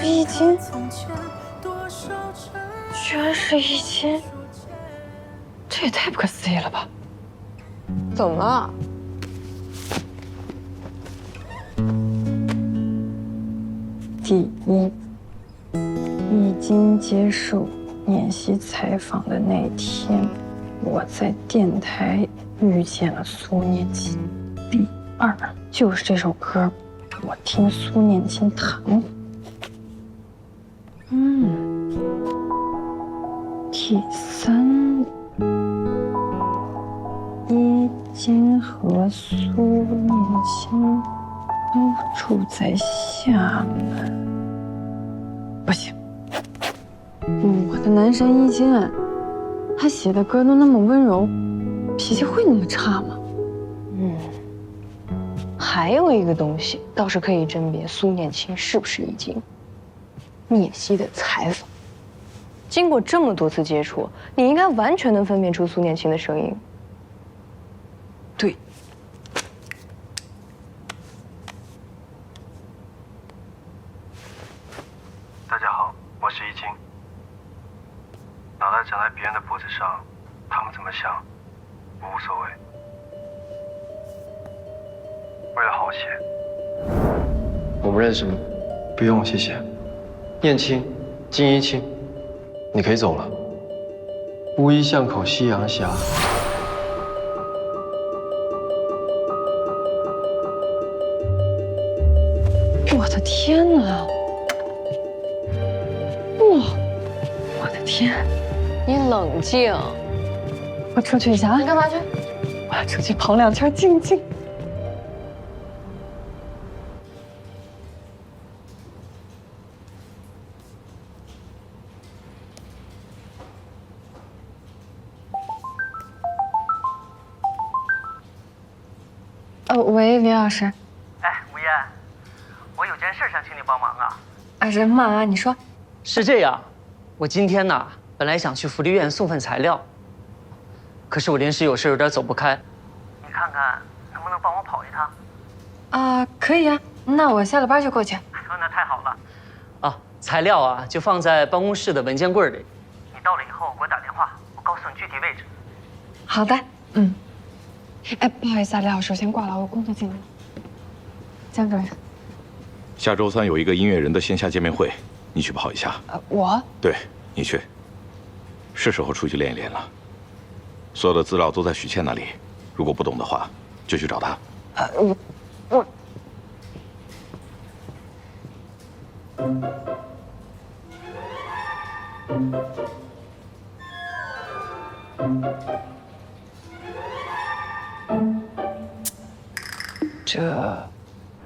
是易经，居然是一斤，这也太不可思议了吧！怎么了？第一，易经接受演习采访的那天，我在电台遇见了苏念青。第二，就是这首歌，我听苏念青弹过。T 三，一金和苏念青都住在厦门。不行，我的男神易经，哎，他写的歌都那么温柔，脾气会那么差吗？嗯，还有一个东西倒是可以甄别苏念青是不是易经，聂曦的采访。经过这么多次接触，你应该完全能分辨出苏念青的声音。对。大家好，我是易经。脑袋长在别人的脖子上，他们怎么想，我无所谓。为了好写，我们认识吗？不用谢谢。念青，金一青，你可以走了。乌衣巷口夕阳斜。我的天哪！哇，我的天！你冷静。我出去一下啊。你干嘛去？我要出去跑两圈，静静。哦，喂，李老师。哎，吴嫣，我有件事想请你帮忙啊。啊，人嘛啊，你说。是这样，我今天呢，本来想去福利院送份材料，可是我临时有事有点走不开。你看看能不能帮我跑一趟？啊，可以啊，那我下了班就过去。哎呦，那太好了。啊，材料啊，就放在办公室的文件柜里。你到了以后给我打电话，我告诉你具体位置。好的，嗯。哎，不好意思啊，李老师，我先挂了，我工作进来了。江主任，下周三有一个音乐人的线下见面会，你去跑一下。呃，我对，你去。是时候出去练一练了。所有的资料都在许倩那里，如果不懂的话，就去找她。呃，我我。这。